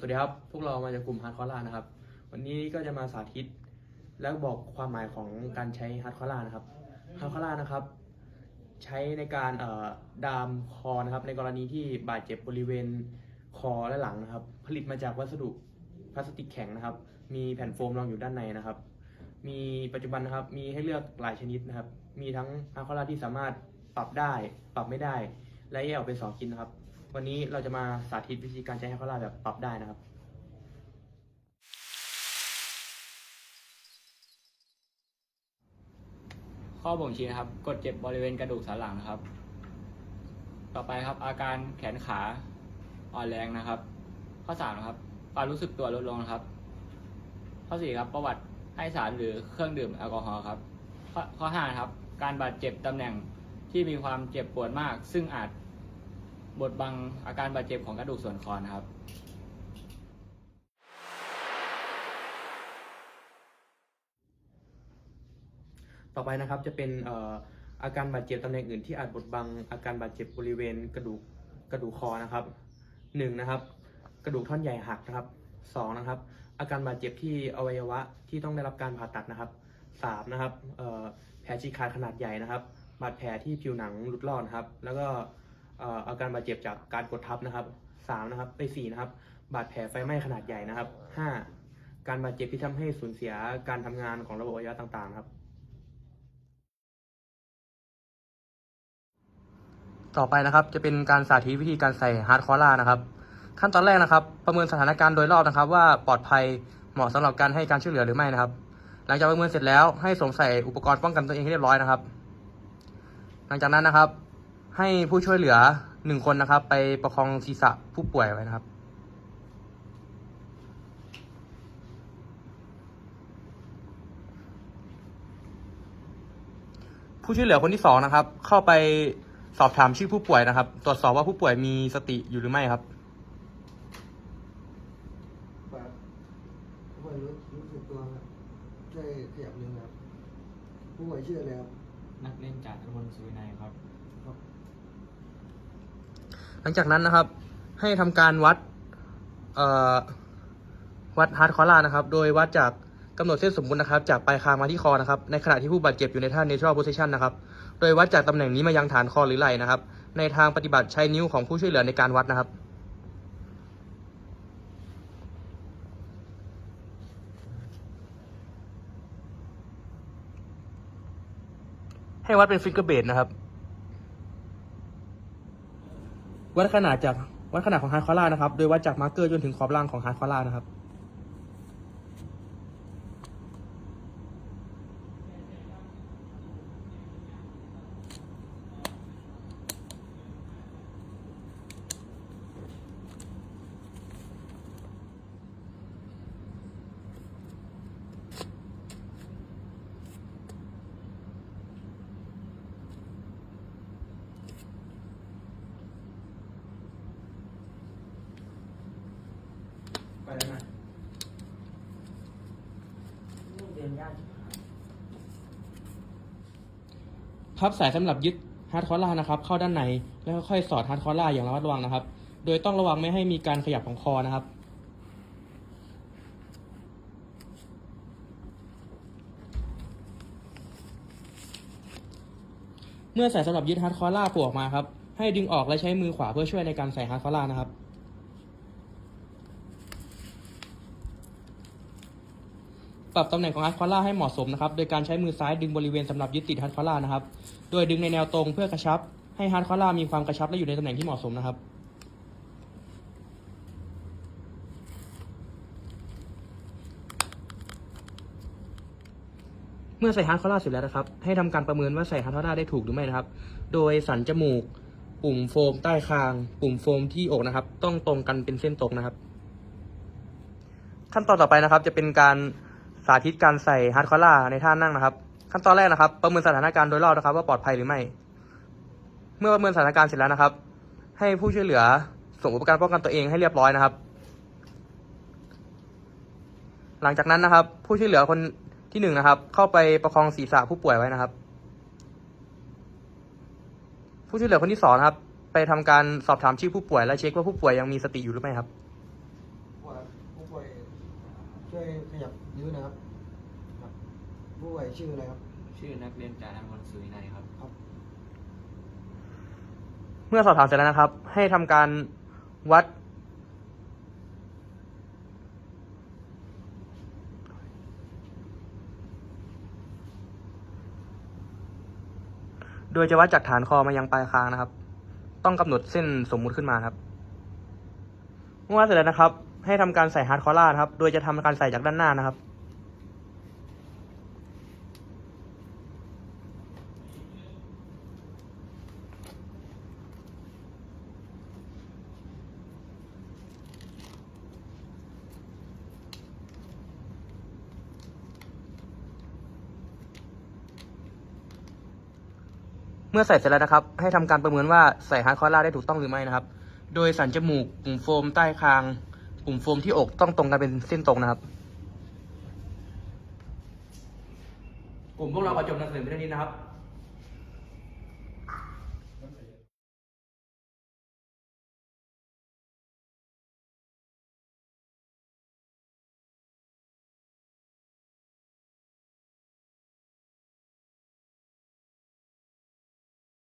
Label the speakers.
Speaker 1: สวัสดีครับ พวกเรามาจากกลุ่มฮาร์ดคอร์ล่านะครับ วันนี้ก็จะมาสาธิต แล้วบอกความหมายของการใช้ฮาร์ดคอร์ล่านะครับฮาร์ดคอร์ล่านะครับ ใช้ในการเอ่อดามคอนะครับ ในกรณีที่บาดเจ็บบริเวณคอและหลังนะครับ ผลิตมาจากวัสดุพลาสติกแข็งนะครับ มีแผ่นโฟมรองอยู่ด้านในนะครับ มีปัจจุบันนะครับ มีให้เลือกหลายชนิดนะครับ มีทั้งฮาร์ดคอร์ล่าที่สามารถปรับได้ ปรับไม่ได้ และแยกออกเป็นสองชิ้นนะครับ วันนี้เราจะมาสาธิตวิธีการใช้ฮาร์ดคอร์ลาแบบปรับได้นะครับ
Speaker 2: ข้อบ่งชี้นะครับ กดเจ็บบริเวณกระดูกสันหลังนะครับ ต่อไปครับ อาการแขนขาอ่อนแรงนะครับ ข้อสามนะครับความรู้สึกตัวลดลงนะครับ ข้อสี่ครับ ประวัติให้สารหรือเครื่องดื่มแอลกอฮอล์ครับ ข้อห้าครับ การบาดเจ็บตำแหน่งที่มีความเจ็บปวดมาก ซึ่งอาจ บดบังอาการบาดเจ็บของกระดูกส่วนคอนะครับ
Speaker 1: ต่อไปนะครับจะเป็นอาการบาดเจ็บตำแหน่งอื่นที่อาจบดบังอาการบาดเจ็บบริเวณกระดูกกระดูกคอนะครับหนึ่งนะครับ กระดูกท่อนใหญ่หักนะครับสองนะครับ อาการบาดเจ็บที่อวัยวะที่ต้องได้รับการผ่าตัดนะครับสามนะครับแผลฉีกขาดขนาดใหญ่นะครับ บาดแผลที่ผิวหนังหลุดรอดครับ แล้วก็ อาการบาดเจ็บจากการกดทับนะครับสามนะครับไปสี่นะครับ บาดแผลไฟไหม้ขนาดใหญ่นะครับห้าการบาดเจ็บที่ทำให้สูญเสียการทำงานของระบบอวัยวะต่างๆ ครับ ต่อไปนะครับจะเป็นการสาธิตวิธีการใส่ฮาร์ดคอร์ล่านะครับ ขั้นตอนแรกนะครับ ประเมินสถานการณ์โดยรอบนะครับ ว่าปลอดภัยเหมาะสำหรับการให้การช่วยเหลือหรือไม่นะครับ หลังจากประเมินเสร็จแล้วให้สวมใส่อุปกรณ์ป้องกันตัวเองให้เรียบร้อยนะครับ หลังจากนั้นนะครับ ให้ผู้ช่วยเหลือหนึ่งคนนะครับ ไปประคองศีรษะผู้ป่วยไว้นะครับผู้ช่วยเหลือคนที่สองนะครับ เข้าไปสอบถามชื่อผู้ป่วยนะครับ ตรวจสอบว่าผู้ป่วยมีสติอยู่หรือไม่ครับ
Speaker 3: แบบผู้ป่วยรู้รู้สึกตัวครับช่วยขยับนิ้วครับผู้ป่วยชื่ออะไรครับ
Speaker 2: นักเล่นจากตำบลสุวินัยครับ
Speaker 3: ครับ
Speaker 1: หลังจากนั้นนะครับ ให้ทำการวัดวัดฮาร์ดคอร์ล่านะครับ โดยวัดจากกำหนดเส้นสมมุตินะครับ จากปลายคางมาที่คอนะครับ ในขณะที่ผู้บาดเจ็บอยู่ในท่า natural position นะครับ โดยวัดจากตำแหน่งนี้มายังฐานคอหรือไหล่นะครับ ในทางปฏิบัติใช้นิ้วของผู้ช่วยเหลือในการวัดนะครับให้วัดเป็นฟิกเกอร์เบดนะครับ วัดขนาดจากวัดขนาดของฮาร์ดคอร่านะครับ โดยวัดจากมาร์เกอร์จนถึงขอบล่างของฮาร์ดคอร่านะครับ เดินยากพับสายสำหรับยึดฮาร์ดคอร์ล่านะครับ เข้าด้านในแล้วค่อยสอดฮาร์ดคอร์ล่าอย่างระมัดระวังนะครับ โดยต้องระวังไม่ให้มีการขยับของคอนะครับ เมื่อสายสำหรับยึดฮาร์ดคอร์ล่าผูกออกมาครับ ให้ดึงออกและใช้มือขวาเพื่อช่วยในการใส่ฮาร์ดคอร์ล่านะครับ ปรับตำแหน่งของฮาร์ดคอร์ล่าให้เหมาะสมนะครับ โดยการใช้มือซ้ายดึงบริเวณสำหรับยึดติดฮาร์ดคอร์ล่านะครับ โดยดึงในแนวตรงเพื่อกระชับ ให้ฮาร์ดคอร์ล่ามีความกระชับและอยู่ในตำแหน่งที่เหมาะสมนะครับ เมื่อใส่ฮาร์ดคอร์ล่าเสร็จแล้วนะครับ ให้ทำการประเมินว่าใส่ฮาร์ดคอร์ล่าได้ถูกหรือไม่นะครับ โดยสันจมูก ปุ่มโฟมใต้คาง ปุ่มโฟมที่อกนะครับ ต้องตรงกันเป็นเส้นตรงนะครับ ขั้นตอนต่อไปนะครับจะเป็นการ สาธิตการใส่ฮาร์ดคอร์ล่าในท่านั่งนะครับ ขั้นตอนแรกนะครับ ประเมินสถานการณ์โดยรอบนะครับ ว่าปลอดภัยหรือไม่ เมื่อประเมินสถานการณ์เสร็จแล้วนะครับ ให้ผู้ช่วยเหลือส่งอุปกรณ์ป้องกันตัวเองให้เรียบร้อยนะครับ หลังจากนั้นนะครับ ผู้ช่วยเหลือคนที่หนึ่งนะครับ เข้าไปประคองศีรษะผู้ป่วยไว้นะครับ ผู้ช่วยเหลือคนที่สองครับ ไปทำการสอบถามชื่อผู้ป่วยและเช็คว่าผู้ป่วยยังมีสติอยู่หรือไม่ครับ
Speaker 3: ช่วยขยับยืดนะครับครับ ผู้ป่วยชื่ออะไรครับ
Speaker 2: ชื่อนักเรียนจากอันวันสุวินัยครับ
Speaker 3: ครับ
Speaker 1: เมื่อสอบถามเสร็จแล้วนะครับ ให้ทำการวัด โดยจะวัดจากฐานคอมายังปลายคางนะครับ ต้องกำหนดเส้นสมมุติขึ้นมาครับเมื่อวัดเสร็จแล้วนะครับ ให้ทำการใส่ฮาร์ดคอล่านะครับ โดยจะทำการใส่จากด้านหน้านะครับ เมื่อใส่เสร็จแล้วนะครับ ให้ทำการประเมินว่าใส่ฮาร์ดคอล่าได้ถูกต้องหรือไม่นะครับ โดยสันจมูกปุ่มโฟมใต้คาง ปุ่มโฟมที่อกต้องตรงกันเป็นเส้นตรงนะครับ กลุ่มพวกเราประจบนังสือเรียงเท่นี้นะครับ